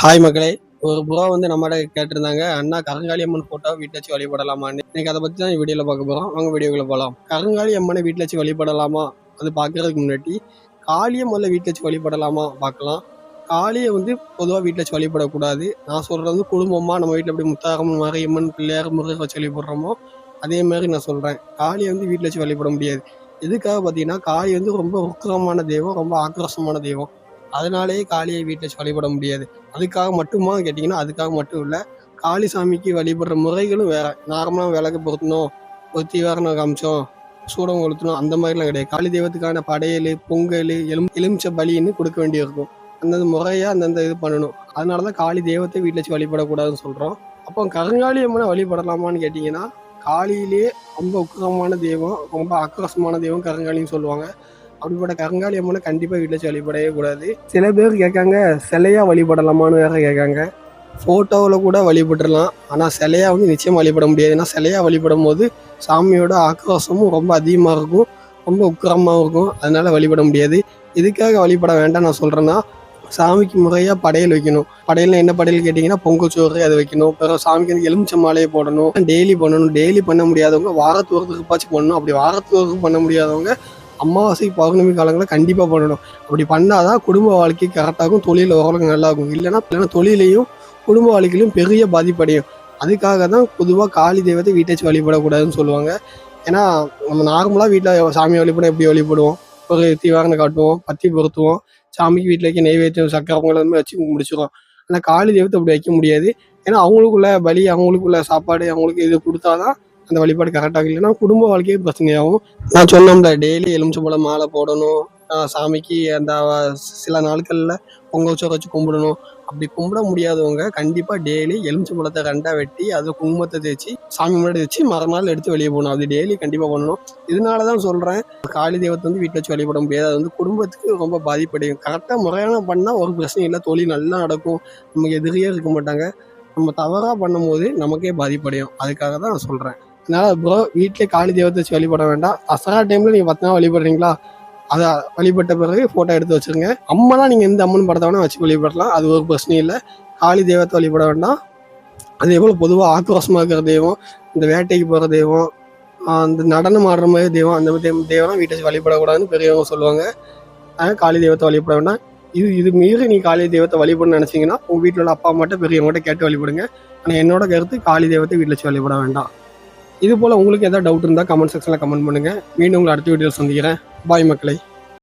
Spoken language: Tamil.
ஹாய் மக்களே. ஒரு புறா வந்து நம்மகிட்ட கேட்டிருந்தாங்க அண்ணா கருங்காலி அம்மன் ஃபோட்டோ வீட்டில் வச்சு வழிபடலாமான்னு? இன்னைக்கு அதை பற்றி தான் வீடியோவில் பார்க்க போகிறோம் அவங்க வீடியோக்குள்ள போகலாம் கருங்காலி அம்மனை வீட்டில் வச்சு வழிபடலாமா? அது பார்க்கறதுக்கு முன்னாடி காளியை முதல்ல வீட்டில் வச்சு வழிபடலாமா பார்க்கலாம். காளியை வந்து பொதுவாக வீட்டில் வச்சு வழிபடக்கூடாது. நான் சொல்கிறது குடும்பமாக நம்ம வீட்டில் எப்படி முத்தாரம்மன் மாரியம்மன் பிள்ளையார் முருகர் வச்சு வழிபடுறோமோ அதே மாதிரி நான் சொல்கிறேன் காளியை வந்து வீட்டில் வச்சு வழிபட முடியாது. எதுக்காக பார்த்தீங்கன்னா காளி வந்து ரொம்ப உக்கிரமான தெய்வம் ரொம்ப ஆக்ரோஷமான தெய்வம். அதனாலேயே காளியை வீட்டில் வச்சு வழிபட முடியாது. அதுக்காக மட்டுமா கேட்டிங்கன்னா அதுக்காக மட்டும் இல்லை. காளி சாமிக்கு வழிபடுற முறைகளும் வேற. நார்மலாக விளக்கு பொருத்தணும் ஒரு தீவாரணம் காமிச்சோம் சூடம் கொளுத்தணும் அந்த மாதிரிலாம் கிடையாது. காளி தெய்வத்துக்கான படையல் பொங்கல் எலும் எலுமிச்ச பலின்னு கொடுக்க வேண்டியிருக்கும். அந்தந்த முறையாக அந்தந்த இது பண்ணணும். அதனால தான் காளி தெய்வத்தை வீட்டில் வச்சு வழிபடக்கூடாதுன்னு சொல்கிறோம் அப்போ கருங்காலி அம்மனை வழிபடலாமான்னு கேட்டிங்கன்னா காளியிலே ரொம்ப உக்கிரமான தெய்வம் ரொம்ப ஆக்ரோஷமான தெய்வம் கருங்காலின்னு சொல்லுவாங்க. அப்படிப்பட்ட கருங்காலி அம்மனை கண்டிப்பாக வீட்டில் வச்சு வழிபடவே கூடாது. சில பேர் கேட்காங்க சிலையாக வழிபடலாமான்னு வேற கேட்காங்க. ஃபோட்டோவில் கூட வழிபட்டுடலாம். ஆனால் சிலையாக வந்து நிச்சயம் வழிபட முடியாது. ஏன்னா சிலையாக வழிபடும் போது சாமியோட ஆக்ரோஷமும் ரொம்ப அதிகமாக இருக்கும். ரொம்ப உக்கிரமாகவும் இருக்கும். அதனால் வழிபட முடியாது. இதுக்காக வழிபட வேண்டாம் நான் சொல்கிறேன்னா சாமிக்கு முறையாக படையல் வைக்கணும். படையல் என்ன படையல் கேட்டிங்கன்னா பொங்கல் சோறு அதை வைக்கணும். பிறகு சாமிக்கு வந்து எலுமிச்சை மாலையை போடணும். டெய்லி பண்ணணும். டெய்லி பண்ண முடியாதவங்க வாரத்துவரத்துக்கு பாச்சு பண்ணணும் அப்படி வாரத்துவரத்துக்கு பண்ண முடியாதவங்க அமாவாசை பௌர்ணமி காலங்களில் கண்டிப்பாக பண்ணணும். அப்படி பண்ணாதான் குடும்ப வாழ்க்கை கரெக்டாகும் தொழில் ஓரளவுக்கு நல்லா இருக்கும் இல்லைன்னா இல்லைன்னா தொழிலையும் குடும்ப வாழ்க்கையிலும் பெரிய பாதிப்படையும் அதுக்காக தான் பொதுவாக காளி தெய்வத்தை வீட்டை வச்சு வழிபடக்கூடாதுன்னு சொல்லுவாங்க. ஏன்னா நம்ம நார்மலாக வீட்டில் சாமி வழிபட எப்படி வழிபடுவோம்? ஒரு தீவாரணம் காட்டுவோம் பத்தி பொருத்துவோம். சாமிக்கு வீட்டில் வைக்க நெய்வேத்தியம் சக்கரை பொங்கல் அந்த மாதிரி வச்சு முடிச்சிடுவோம் ஆனால் காளி தெய்வத்தை அப்படி வைக்க முடியாது. ஏன்னா அவங்களுக்குள்ள பலி அவங்களுக்குள்ள சாப்பாடு அவங்களுக்கு இது கொடுத்தாதான் அந்த வழிபாடு கரெக்டாக இல்லைன்னா குடும்ப வாழ்க்கையே பிரச்சனையாகும் நான் சொன்னோம்ல டெய்லி எலுமிச்சம்பழம் மாலை போடணும். சாமிக்கு அந்த சில நாட்களில் பொங்கல் சோறு வச்சு கும்பிடணும். அப்படி கும்பிட முடியாதவங்க கண்டிப்பாக டெய்லி எலுமிச்சம்பழத்தை ரெண்டாக வெட்டி அதை குங்குமத்தை தேய்ச்சி சாமி முன்னாடி வச்சு மறுநாள் எடுத்து வெளியே போகணும். அது டெய்லி கண்டிப்பாக பண்ணணும். இதனால தான் சொல்கிறேன் காளி தெய்வத்தை வந்து வீட்டில் வச்சு வழிபட முடியாது. அது வந்து குடும்பத்துக்கு ரொம்ப பாதிப்படையும். கரெக்டாக முறையான பண்ணால் ஒரு பிரச்சனை இல்லை. தொழில் நல்லா நடக்கும். நமக்கு எதிரியே இருக்க மாட்டாங்க. நம்ம தவறாக பண்ணும்போது நமக்கே பாதிப்படையும். அதுக்காக தான் நான் சொல்கிறேன் அதனால ப்ரோ வீட்டிலே காளி தெய்வத்தை வச்சு வழிபட வேண்டாம். தசரா டைமில் நீங்கள் பத்து நாள் வழிபடுறீங்களா? அதை வழிபட்ட பிறகு ஃபோட்டோ எடுத்து வச்சுருங்க. அம்மனா நீங்கள் எந்த அம்மன் படத்தை வேணால் வச்சு வழிபடலாம். அது ஒரு பிரச்சனையும் இல்லை. காளி தெய்வத்தை வழிபட வேண்டாம். அதே போல் பொதுவாக ஆக்ரோஷமாக இருக்கிற தெய்வம் இந்த வேட்டைக்கு போகிற தெய்வம் அந்த நடனம் ஆடுற மாதிரி தெய்வம் அந்த மாதிரி தெய்வம் தெய்வம்லாம் வீட்டை வச்சு வழிபடக்கூடாதுன்னு பெரியவங்க சொல்லுவாங்க. அதனால் காளி தெய்வத்தை வழிபட வேண்டாம். இது இது மீறி நீ காளி தெய்வத்தை வழிபடணும்னு நினச்சிங்கன்னா உங்கள் வீட்டில் உள்ள அப்பா அம்மாட்ட பெரியவங்ககிட்ட கேட்டு வழிபடுங்க. ஆனால் என்னோட கருத்து காளி தெய்வத்தை வீட்டில் வச்சு வழிபட வேண்டாம். இது போல் உங்களுக்கு எதாவது டவுட் இருந்தால் கமெண்ட் செக்ஷனில் கமெண்ட் பண்ணுங்கள் மீண்டும் உங்களை அடுத்த வீடியோவில் சந்திக்கிறேன். பாய் மக்களை.